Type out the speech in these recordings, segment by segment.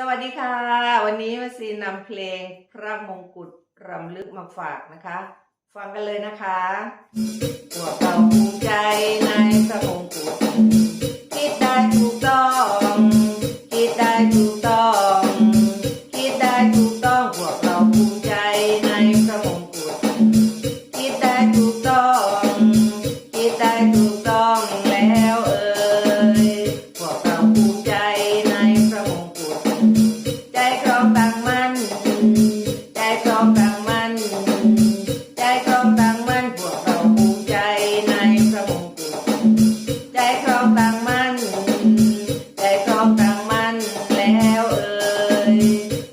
สวัสดีค่ะ วันนี้มาซีนำเพลงพระมงกุฎรำลึกมาฝากนะคะ ฟังกันเลยนะคะพวกเราภูมิใจในพระมงกุฎคิดได้ถูกต้องคิดได้ถูกต้องคิดได้ถูกต้องพวกเราภูมิใจในพระมงกุฎคิดได้ถูกต้องคิดได้ถูกต้องแล้วเอ่ยพวกเราภูมิใจ ตั้งมันใจครองตั้งมันใจครองตั้งมันพวกเราภูมิใจในพระมงกุฎใจครองตั้งมันใจครองตั้งมันแล้วเอ่ย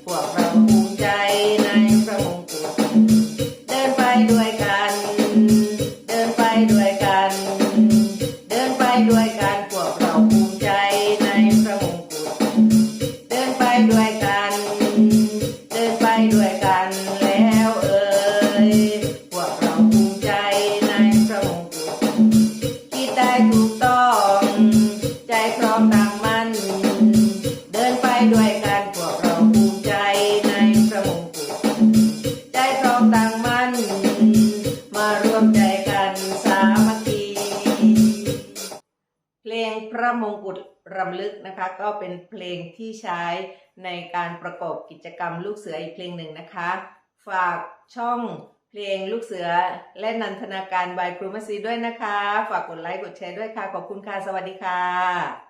พวกเราภูมิใจในพระมงกุฎเดินไปด้วยกัน พระมงกุฎรำลึกนะคะ ก็เป็นเพลงที่ใช้ในการประกอบกิจกรรมลูกเสืออีกเพลงหนึ่งนะคะ ฝากช่องเพลงลูกเสือและนันทนาการบายครูมัซีด้วยนะคะ ฝากกดไลค์กดแชร์ด้วยค่ะ ขอบคุณค่ะ สวัสดีค่ะ